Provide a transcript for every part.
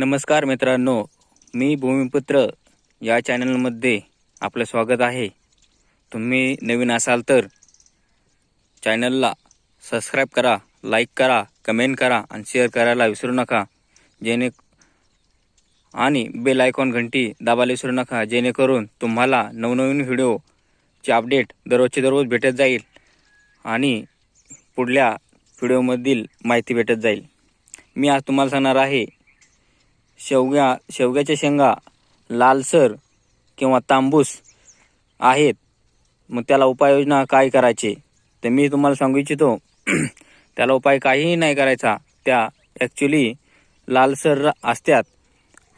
नमस्कार मित्रांनो मी भूमिपुत्र या चॅनलमध्ये आपलं स्वागत आहे. तुम्ही नवीन असाल तर चॅनलला सबस्क्राईब करा लाईक करा कमेंट करा आणि शेअर करायला विसरू नका. जेणे आणि बेल आयकॉन घंटी दाबायला विसरू नका जेणेकरून तुम्हाला नवनवीन व्हिडिओचे अपडेट दररोजचे दररोज भेटत जाईल आणि पुढल्या व्हिडिओमधील माहिती भेटत जाईल. मी आज तुम्हाला सांगणार आहे शेवग्या शेवग्याच्या शेंगा लालसर किंवा तांबूस आहेत. मग त्याला उपाययोजना काय करायचे? तर मी तुम्हाला सांगू इच्छितो त्याला उपाय काहीही नाही करायचा. त्या ॲक्च्युली लालसर असत्यात.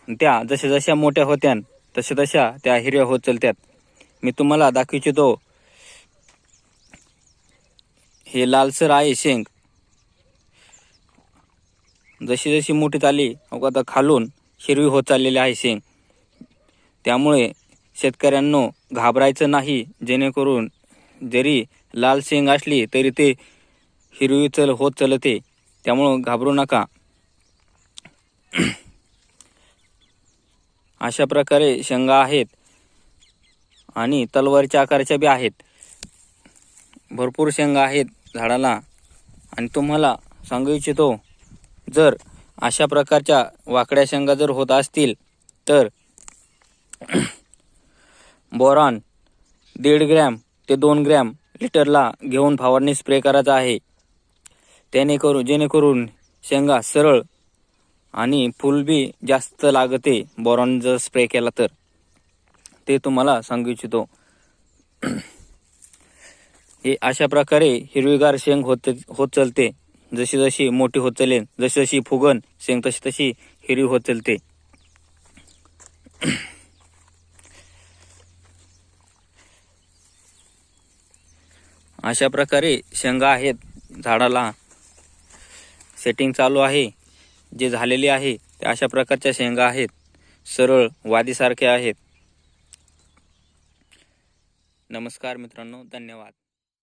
त्या जशा जशा मोठ्या होत्या तशा तशा त्या हिरव्या होत चलत्यात. मी तुम्हाला दाखवू इच्छितो हे लालसर आहे शेंग. जशी जशी मोठी चालली अहो आता खालून हिरवी होत चाललेली आहे शेंग त्यामुळे शेतकऱ्यांनो घाबरायचं नाही जेणेकरून जरी लाल शेंग असली तरी ते हिरवी चल होत चलते. त्यामुळं घाबरू नका. अशा प्रकारे शेंगा आहेत आणि तलवारच्या आकाराच्या बी आहेत. भरपूर शेंगा आहेत झाडाला. आणि तुम्हाला सांगू इच्छितो जर अशा प्रकारच्या वाकड्या शेंगा जर होत असतील तर बोरॉन दीड ग्रॅम ते दोन ग्रॅम लिटरला घेऊन फवारणी स्प्रे करायचा आहे. त्याने करू जेणेकरून शेंगा सरळ आणि फुलबी जास्त लागते बोरॉन जर स्प्रे केला तर. ते तुम्हाला सांगू इच्छितो. हे अशा प्रकारे हिरवीगार शेंग होत होत चलते. जशी जशी मोठी होत चालेल जशी जशी फुगन शेंग तशी तशी हिरवी होत ते अशा प्रकारे शेंगा आहेत झाडाला. सेटिंग चालू आहे. जे झालेले आहे ते अशा प्रकारच्या शेंगा आहेत. सरळ वादीसारखे आहेत. नमस्कार मित्रांनो धन्यवाद.